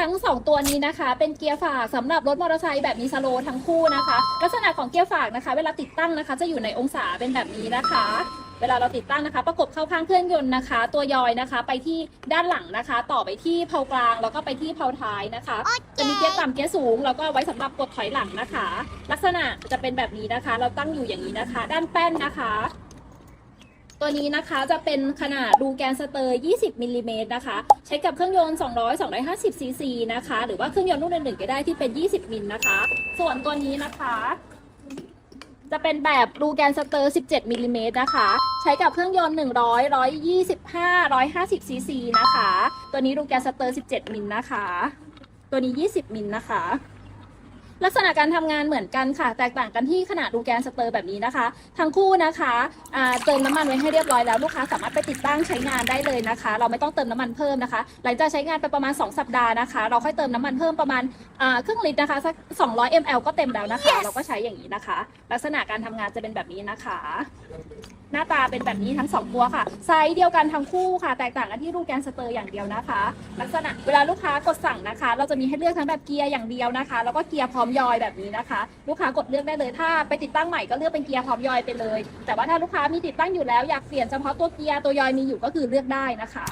ทั้ง 2 ตัวนี้นะคะ เป็นเกียร์ฝากสำหรับรถมอเตอร์ไซค์แบบมีสโลว์ทั้งคู่นะคะ ลักษณะของเกียร์ฝากนะคะ เวลาติดตั้งนะคะ จะอยู่ในองศาเป็นแบบนี้นะคะ เวลาเราติดตั้งนะคะ ประกบเข้าข้างเครื่องยนต์นะคะ ตัวยอยนะคะ ไปที่ด้านหลังนะคะ ต่อไปที่เพลากลางแล้วก็ไปที่เพลาท้ายนะคะ จะมีเกียร์ต่ำเกียร์สูงแล้วก็เอาไว้สำหรับกดถอยหลังนะคะ ลักษณะจะเป็นแบบนี้นะคะ เราตั้งอยู่อย่างนี้นะคะ ด้านแป้นนะคะ ตัวนี้นะคะจะเป็นขนาดรูแกนสเตอร์ 20มิลลิเมตรนะคะ ใช้กับเครื่องยนต์ 200 250ซีซีนะคะ หรือว่าเครื่องยนต์รุ่นอื่นๆก็ได้ที่เป็น 20 มิลนะคะ ส่วนตัวนี้นะคะ จะเป็นแบบรูแกนสเตอร์ 17มิลลิเมตรนะคะ ใช้กับเครื่องยนต์ 100 125 150ซีซีนะคะ ตัวนี้รูแกนสเตอร์ 17 มิลนะคะ ตัวนี้ 20 มิลนะคะ ลักษณะการทำงานเหมือนกันค่ะ แตกต่างกันที่ขนาดรูแกนสเตอร์แบบนี้นะคะ ทั้งคู่นะคะอ่าเติมน้ำมันไว้ให้เรียบร้อยแล้วลูกค้าสามารถไปติดตั้งใช้งานได้เลยนะคะ เราไม่ต้องเติมน้ำมันเพิ่มนะคะ หลังจากใช้งานไปประมาณ 2 สัปดาห์นะคะ เราค่อยเติมน้ำมันเพิ่มประมาณอ่าครึ่งลิตรนะคะสัก200 ml ก็เต็มแล้วนะคะเราก็ใช้อย่างนี้นะคะ ลักษณะการทำงานจะเป็นแบบนี้นะคะ หน้าตาเป็นแบบนี้ทั้งสองตัวค่ะไซส์เดียวกันทั้งคู่ค่ะ แตกต่างกันที่รูแกนสเตอร์อย่างเดียวนะคะ ลักษณะเวลาลูกค้ากดสั่งนะคะ เราจะมีให้เลือกทั้งแบบเกียร์อย่างเดียวนะคะ แล้วก็เกียร์พร้อมยอยแบบนี้นะคะ ลูกค้ากดเลือกได้เลย ถ้าไปติดตั้งใหม่ก็เลือกเป็นเกียร์พร้อมยอยไปเลย แต่ว่าถ้าลูกค้ามีติดตั้งอยู่แล้วอยากเปลี่ยนเฉพาะตัวเกียร์ตัวยอยมีอยู่ก็คือเลือกได้นะคะ